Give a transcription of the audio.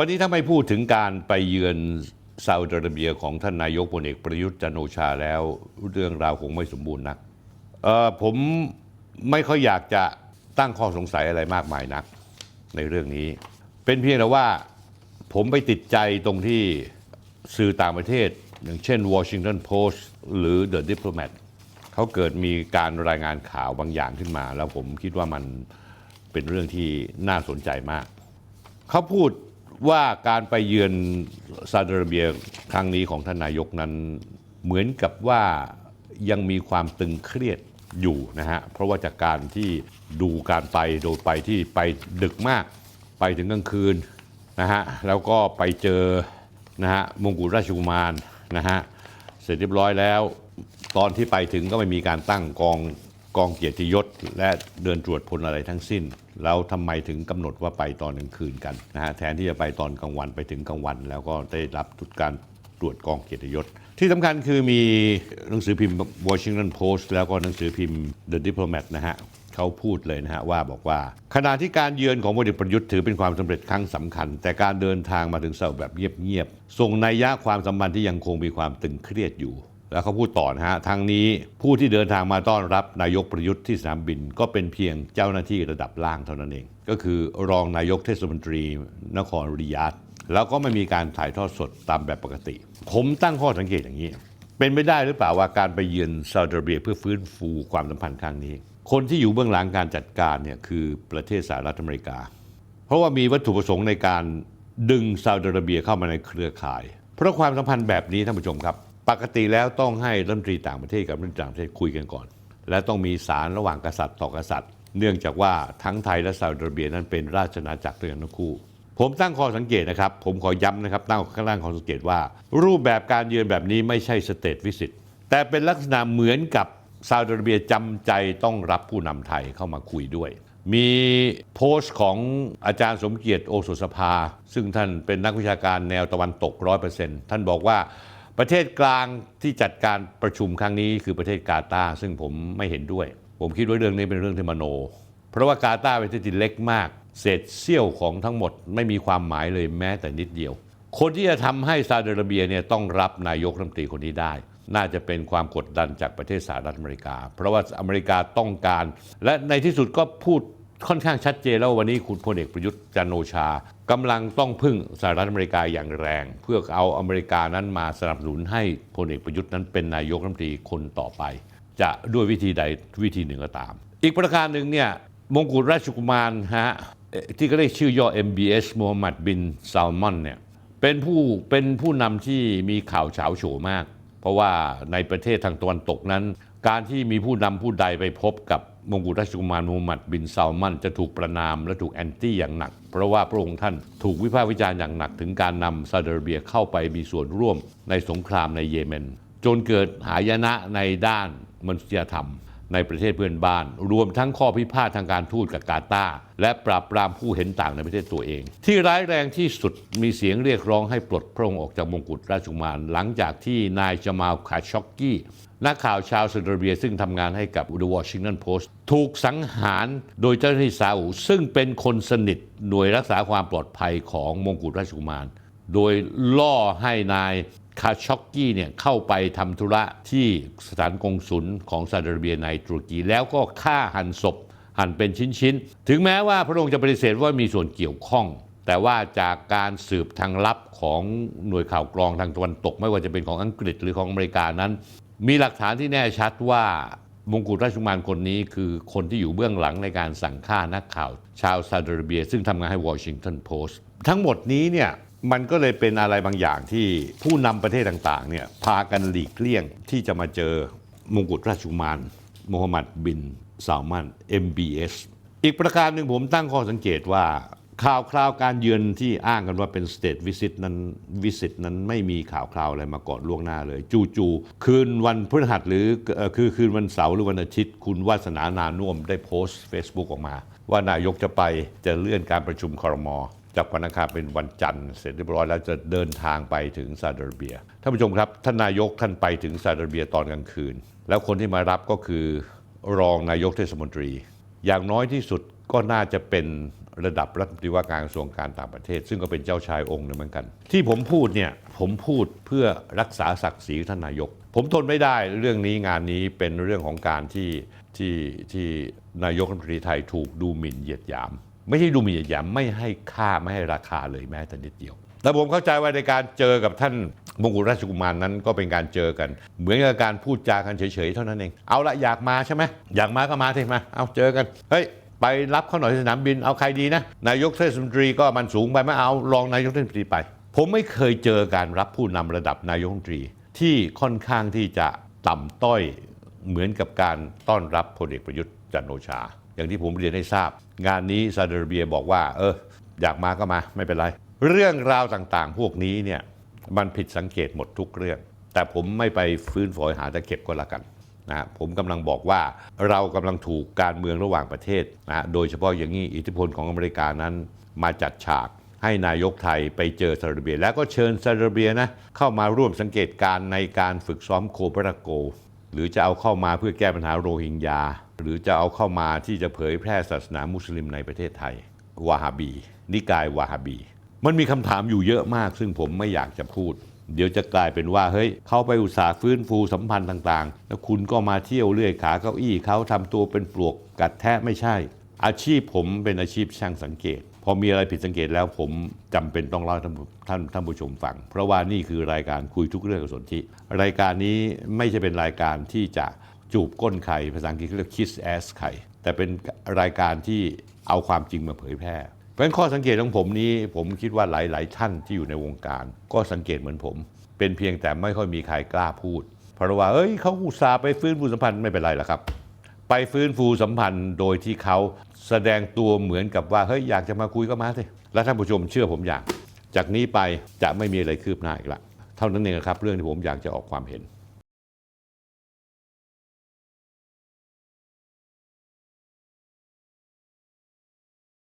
วันนี้ถ้าไม่พูดถึงการไปเยือนซาอุดิอาระเบียของท่านนายกพลเอกประยุทธ์จันโอชาแล้วเรื่องราวคงไม่สมบูรณ์นักผมไม่ค่อยอยากจะตั้งข้อสงสัยอะไรมากมายนักในเรื่องนี้ เป็นเพียงแต่ว่า ผมไปติดใจตรงที่สื่อต่างประเทศ อย่างเช่น Washington Post หรือ The Diplomat เขาเกิดมีการรายงานข่าวบางอย่างขึ้นมา แล้วผมคิดว่ามันเป็นเรื่องที่น่าสนใจมาก เขาพูดว่าการไปเยือนซาอุดิอาระเบียครั้งนี้ของท่านนายกนั้น เหมือนกับว่ายังมีความตึงเครียดอยู่นะฮะ เพราะว่าจากการที่ดูการไปโดยไปที่ไปดึกมาก ไปถึงกลางคืน นะฮะแล้วก็ไปเจอนะฮะมงกุฎราชกุมารนะฮะเสร็จเรียบร้อยแล้ว ตอนที่ไปถึงก็ไม่มีการตั้งกองกองเกียรติยศ และเดินตรวจพลอะไรทั้งสิ้น แล้วทำไมถึงกำหนดว่าไปตอนกลางคืนกันนะฮะแทนที่จะไปตอนกลางวันไปถึงกลางวัน แล้วก็ได้รับทุกการตรวจกองเกียรติยศ ที่สำคัญคือมีหนังสือพิมพ์ Washington Post แล้วก็หนังสือพิมพ์ The Diplomat นะฮะเขาพูดเลยนะฮะว่าบอกว่าขณะที่การเยือนของพลเอกประยุทธ์ถือเป็นความสำเร็จครั้งสำคัญ แต่การเดินทางมาถึงเซาแบบเงียบๆส่งนัยยะความสัมพันธ์ที่ยังคงมีความตึงเครียดอยู่ แล้วเขาพูดต่อนะฮะทางนี้ผู้ที่เดินทางมาต้อนรับนายกประยุทธ์ที่สนามบิน ก็เป็นเพียงเจ้าหน้าที่ระดับล่างเท่านั้นเอง ก็คือรองนายกเทศมนตรี นครริยาดแล้วก็ไม่มีการถ่ายทอดสดตามแบบปกติ ผมตั้งข้อสังเกตอย่างนี้ เป็นไม่ได้หรือเปล่าว่าการไปเยือนซาอุดิอาระเบียเพื่อฟื้นฟูความสัมพันธ์ครั้งนี้ คนที่อยู่เบื้องหลังการจัดการเนี่ยคือประเทศสหรัฐอเมริกา เพราะว่ามีวัตถุประสงค์ในการดึงซาอุดิอาระเบียเข้ามาในเครือข่าย เพราะความสัมพันธ์แบบนี้ท่านผู้ชมครับ ปกติแล้วต้องให้รัฐมนตรีต่างประเทศกับรัฐมนตรีต่างประเทศคุยกันก่อน และต้องมีสารระหว่างกษัตริย์ต่อกษัตริย์ เนื่องจากว่าทั้งไทยและซาอุดิอาระเบียนั้นเป็นราชอาณาจักรด้วยกันทั้งคู่ ผมตั้งข้อสังเกตนะครับ ผมขอย้ำนะครับตั้งข้างล่างข้อสังเกตว่า รูปแบบการเยือนแบบนี้ไม่ใช่สเตทวิสิตแต่เป็นลักษณะเหมือนกับ ซาอุดิอาระเบียจำใจต้องรับผู้นำไทยเข้ามาคุยด้วย มีโพสต์ของอาจารย์สมเกียรติโอสถสภา ซึ่งท่านเป็นนักวิชาการแนวตะวันตกร้อยเปอร์เซ็นต์ท่านบอกว่าประเทศกลางที่จัดการประชุมครั้งนี้คือประเทศกาตาร์ซึ่งผมไม่เห็นด้วย ผมคิดว่าเรื่องนี้เป็นเรื่องที่มโน เพราะว่ากาตาร์เป็นประเทศที่เล็กมาก เศษเสี้ยวของทั้งหมดไม่มีความหมายเลยแม้แต่นิดเดียว คนที่จะทำให้ซาอุดิอาระเบียเนี่ยต้องรับนายกรัฐมนตรีคนนี้ได้ น่าจะเป็นความกดดันจากประเทศสหรัฐอเมริกา เพราะว่าอเมริกาต้องการ และในที่สุดก็พูดค่อนข้างชัดเจนแล้ววันนี้คุณพลเอกประยุทธ์จันโอชากำลังต้องพึ่งสหรัฐอเมริกาอย่างแรง เพื่อเอาอเมริกานั้นมาสนับสนุนให้พลเอกประยุทธ์นั้นเป็นนายกรัฐมนตรีคนต่อไป จะด้วยวิธีใดวิธีหนึ่งก็ตาม อีกประการหนึ่งเนี่ยมงกุฎราชกุมารฮะที่ก็เรียกชื่อย่อ MBS มูฮัมหมัดบินซาลมอนเนี่ยเป็นผู้เป็นผู้นำที่มีข่าวเฉาโฉมาก เพราะว่าในประเทศทางตะวันตกนั้น การที่มีผู้นำผู้ใดไปพบกับมงกุฎราชกุมารมูฮัมหมัดบินซาลมันจะถูกประนามและถูกแอนตี้อย่างหนัก เพราะว่าพระองค์ท่านถูกวิพากษ์วิจารณ์อย่างหนักถึงการนำซาอุดิอาระเบียเข้าไปมีส่วนร่วมในสงครามในเยเมน จนเกิดหายนะในด้านมนุษยธรรม ในประเทศเพื่อนบ้าน รวมทั้งข้อพิพาททางการทูตกับกาตาร์และปราบปรามผู้เห็นต่างในประเทศตัวเอง ที่ร้ายแรงที่สุดมีเสียงเรียกร้องให้ปลดพระองค์ออกจากมงกุฎราชกุมารหลังจากที่นายจามาลคาช็อกกี้นักข่าวชาวซาอุดิอาระเบียซึ่งทำงานให้กับ The Washington Post ถูกสังหารโดยเจ้าหน้าที่ซาอุซึ่งเป็นคนสนิทหน่วยรักษาความปลอดภัยของมงกุฎราชกุมาร โดยล่อให้นาย คาช็อกกี้เนี่ยเข้าไปทำธุระที่สถานกงศุลของซาอุดิอาระเบียในตุรกี แล้วก็ฆ่าหันศพหั่นเป็นชิ้นๆ ถึงแม้ว่าพระองค์จะปฏิเสธว่ามีส่วนเกี่ยวข้อง แต่ว่าจากการสืบทางลับของหน่วยข่าวกรองทางตะวันตก ไม่ว่าจะเป็นของอังกฤษหรือของอเมริกานั้น มีหลักฐานที่แน่ชัดว่ามงกุฎราชกุมารคนนี้คือคนที่อยู่เบื้องหลังในการสั่งฆ่านักข่าว ชาวซาอุดิอาระเบีย ซึ่งทำงานให้ Washington Post ทั้งหมดนี้เนี่ย มันก็เลยเป็นอะไรบางอย่างที่ผู้นำประเทศต่างๆเนี่ยพากันหลีกเลี่ยงที่จะมาเจอมงกุฎราชกุมารโมฮัมหมัดบินซาลมัน MBS อีกประการหนึ่งผมตั้งข้อสังเกตว่าข่าวคราวการเยือนที่อ้างกันว่าเป็น state visit นั้น visit นั้นไม่มีข่าวคราวอะไรมาก่อนล่วงหน้าเลย จู่ๆคืนวันพฤหัสหรือคือคืนวันเสาร์หรือวันอาทิตย์ คุณวาสนานานุ่มได้โพสต์ Facebook ออกมา ว่านายกจะไปจะเลื่อนการประชุมคอรมอ จากวันอังคารเป็นวันจันทร์เสร็จเรียบร้อยแล้วจะเดินทางไปถึงซาอุดิอาระเบียท่านผู้ชมครับท่านนายกท่านไปถึงซาอุดิอาระเบียตอนกลางคืน แล้วคนที่มารับก็คือรองนายกเทศมนตรี อย่างน้อยที่สุดก็น่าจะเป็นระดับรัฐมนตรีว่าการกระทรวงการต่างประเทศ ซึ่งก็เป็นเจ้าชายองค์หนึงเหมือนกัน ที่ผมพูดเนี่ยผมพูดเพื่อรักษาศักดิ์ศรีท่านนายก ผมทนไม่ได้เรื่องนี้งานนี้เป็นเรื่องของการที่ที่ที่นายกรัฐมนตรีไทยถูกดูหมิ่นเหยียดหยาม ไม่ใช่ดูหมิ่นเหยียดหยามไม่ให้ค่าไม่ให้ราคาเลยแม้แต่นิดเดียวแต่ผมเข้าใจว่าในการเจอกับท่านมงกุฎราชกุมารนั้นก็เป็นการเจอกัน เหมือนกับการพูดจากันเฉยๆเท่านั้นเองเอาละอยากมาใช่ไหมอยากมาก็มาสิมาเอาเจอกันเฮ้ยไปรับเขาหน่อยสนามบินเอาใครดีนะนายกเทศมนตรีก็มันสูงไปไม่เอารองนายกเทศมนตรีไป ผมไม่เคยเจอการรับผู้นำระดับนายกรัฐมนตรี ที่ค่อนข้างที่จะต่ำต้อยเหมือนกับการต้อนรับพลเอกประยุทธ์จันโอชา อย่างที่ผมเรียนให้ทราบ งานนี้ซาอุดิอาระเบียบอกว่า เออ อยากมาก็มาไม่เป็นไร เรื่องราวต่างๆ พวกนี้เนี่ยมันผิดสังเกตหมดทุกเรื่อง แต่ผมไม่ไปฟื้นฝอยหาตะเข็บก็แล้วกันนะผมกำลังบอกว่าเรากำลังถูกการเมืองระหว่างประเทศนะโดยเฉพาะอย่างนี้อิทธิพลของอเมริกานั้นมาจัดฉากให้นายกไทยไปเจอซาอุดิอาระเบีย แล้วก็เชิญซาอุดิอาระเบียนะเข้ามาร่วมสังเกตการในการฝึกซ้อมโคบราโก หรือจะเอาเข้ามาเพื่อแก้ปัญหาโรฮิงญา หรือจะเอาเข้ามาที่จะเผยแพร่ศาสนามุสลิมในประเทศไทยวาฮาบี นิกายวาฮาบี มันมีคำถามอยู่เยอะมาก ซึ่งผมไม่อยากจะพูด เดี๋ยวจะกลายเป็นว่าเฮ้ยเขาไปอุตสาห์ฟื้นฟูสัมพันธ์ต่างๆ แล้วคุณก็มาเที่ยวเลื่อยขาเก้าอี้เขาทำตัวเป็นปลวกกัดแทะไม่ใช่ อาชีพผมเป็นอาชีพช่างสังเกต อมีอะไรผิดสังเกตแล้วผมจำเป็นต้องเล่าท่านท่านท่านผู้ชมฟัง เพราะว่านี่คือรายการคุยทุกเรื่องกับสนธิรายการนี้ไม่ใช่เป็นรายการที่จะจูบก้นใครภาษาอังกฤษเขาเรียก kiss ass ใครแต่เป็นรายการที่เอาความจริงมาเผยแพร่ เพราะฉะนั้นข้อสังเกตของผมนี้ ผมคิดว่าหลาย ๆ ท่านที่อยู่ในวงการ ก็สังเกตเหมือนผม เป็นเพียงแต่ไม่ค่อยมีใครกล้าพูด เพราะว่าเอ้ยเขาอุตส่าห์ไปฟื้นฟูสัมพันธ์ไม่เป็นไรหรอกครับ ไปฟื้นฟูสัมพันธ์โดยที่เขาแสดงตัวเหมือนกับว่าเฮ้ยอยากจะมาคุยก็มาสิและท่านผู้ชมเชื่อผมอย่าง จากนี้ไปจะไม่มีอะไรคืบหน้าอีกละเท่านั้นเองครับเรื่องที่ผมอยากจะออกความเห็น